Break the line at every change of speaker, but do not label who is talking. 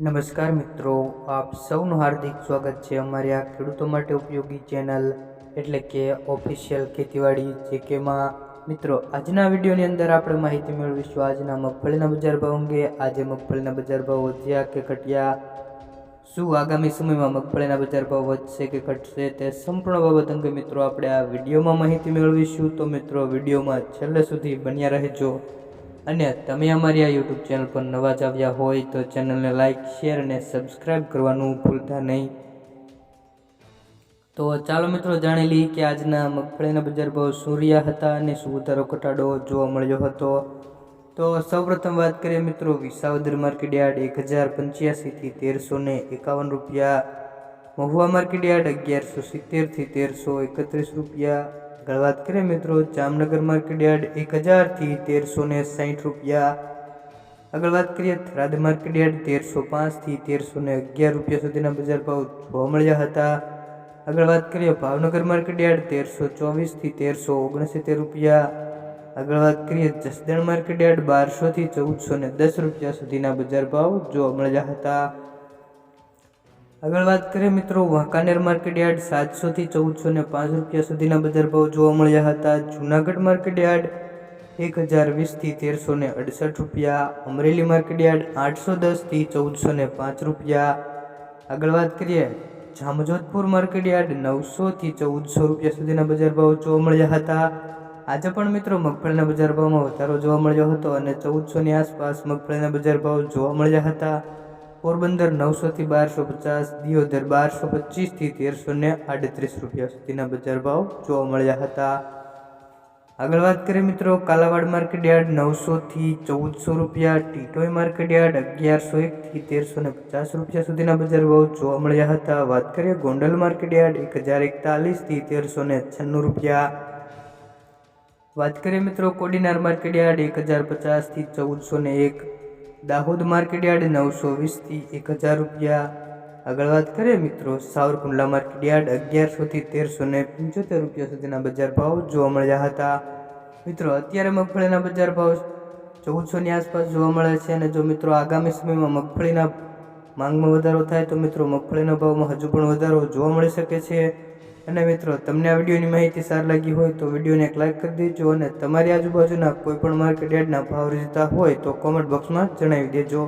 નમસ્કાર મિત્રો, આપ સૌનું હાર્દિક સ્વાગત છે અમારી આ ખેડૂતો માટે ઉપયોગી ચેનલ એટલે કે ઓફિશિયલ ખેતીવાડી જે કેમાં મિત્રો, આજના વિડીયોની અંદર આપણે માહિતી મેળવીશું આજના મગફળીના બજાર ભાવ અંગે. આજે મગફળીના બજાર ભાવ વધ્યા કે ઘટ્યા? શું આગામી સમયમાં મગફળીના બજાર ભાવ વધશે કે ઘટશે તે સંપૂર્ણ બાબત અંગે મિત્રો આપણે આ વિડીયોમાં માહિતી મેળવીશું. તો મિત્રો, વિડીયોમાં છેલ્લે સુધી બન્યા રહેજો. અને તમે અમારી આ યુટ્યુબ ચેનલ પર નવા જ આવ્યા હોય તો ચેનલને લાઇક શેર અને સબસ્ક્રાઈબ કરવાનું ભૂલતા નહીં. તો ચાલો મિત્રો જાણી લઈએ કે આજના મગફળીના બજાર ભાવ શું રહ્યા હતા અને શું વધારો ઘટાડો જોવા મળ્યો હતો. તો સૌપ્રથમ વાત કરીએ મિત્રો, વિસાવદર માર્કેટ યાર્ડ એક હજાર પંચ્યાસીથી તેરસો ને એકાવન રૂપિયા. મહુવા માર્કેટ યાર્ડ અગિયારસો સિત્તેરથી તેરસો એકત્રીસ રૂપિયા. આગળ વાત કરીએ મિત્રો, જામનગર માર્કેટ યાર્ડ એક હજારથી તેરસો ને સાઠ રૂપિયા. આગળ વાત કરીએ થરાદ માર્કેટ યાર્ડ તેરસો પાંચથી તેરસો ને અગિયાર રૂપિયા સુધીના બજાર ભાવ જોવા મળ્યા હતા. આગળ વાત કરીએ ભાવનગર માર્કેટ યાર્ડ તેરસો ચોવીસથી તેરસો ઓગણસિત્તેર રૂપિયા. આગળ વાત કરીએ જસદણ માર્કેટ યાર્ડ બારસોથી ચૌદસો ને દસ રૂપિયા સુધીના બજાર ભાવ જોવા મળ્યા હતા. આગળ વાત કરીએ મિત્રો, વાંકાનેર માર્કેટ યાર્ડ સાતસોથી ચૌદસો ને પાંચ રૂપિયા સુધીના બજાર ભાવ જોવા મળ્યા હતા. જૂનાગઢ માર્કેટ યાર્ડ એક હજાર વીસથી તેરસો ને અડસઠ રૂપિયા, અમરેલી માર્કેટ યાર્ડ આઠસો દસથી ચૌદસો ને પાંચ રૂપિયા. આગળ વાત કરીએ, જામજોધપુર માર્કેટ યાર્ડ નવસોથી ચૌદસો રૂપિયા સુધીના બજાર ભાવ જોવા મળ્યા હતા. આજે પણ મિત્રો મગફળીના બજાર ભાવમાં વધારો જોવા મળ્યો હતો અને ચૌદસોની આસપાસ મગફળીના બજાર ભાવ જોવા મળ્યા હતા. પોરબંદર નવસોથી બારસો પચાસ, દિયોદર બારસો પચીસથી તેરસો ને આડત્રીસ રૂપિયા સુધીના બજાર ભાવ જોવા મળ્યા હતા. આગળ વાત કરીએ મિત્રો, કાલાવાડ માર્કેટ યાર્ડ નવસોથી ચૌદસો રૂપિયા ટીટોઈ માર્કેટ યાર્ડ અગિયારસો એકથી તેરસો ને પચાસ રૂપિયા સુધીના બજાર ભાવ જોવા મળ્યા હતા. વાત કરીએ ગોંડલ માર્કેટ યાર્ડ એક હજાર એકતાલીસથી તેરસો ને છન્નું રૂપિયા. વાત કરીએ મિત્રો, કોડીનાર માર્કેટ યાર્ડ એક હજાર પચાસથી ચૌદસો ને એક દાહોદ માર્કેટ યાર્ડ નવસો વીસથી એક હજાર રૂપિયા. આગળ વાત કરીએ મિત્રો, સાવરકુંડલા માર્કેટ યાર્ડ અગિયારસોથી તેરસો ને પંચોતેર રૂપિયા સુધીના બજાર ભાવ જોવા મળ્યા હતા. મિત્રો, અત્યારે મગફળીના બજાર ભાવ ચૌદસોની આસપાસ જોવા મળે છે અને જો મિત્રો આગામી સમયમાં મગફળીના માંગમાં વધારો થાય તો મિત્રો મગફળીના ભાવમાં હજુ પણ વધારો જોવા મળી શકે છે. અને મિત્રો, તમને આ વિડીયોની માહિતી સારી લાગી હોય તો વિડીયોને એક લાઇક કરી દેજો અને તમારી આજુબાજુના કોઈ પણ માર્કેટ યાર્ડના ભાવ રીતતા હોય તો કોમેન્ટ બોક્સમાં જણાવી દેજો.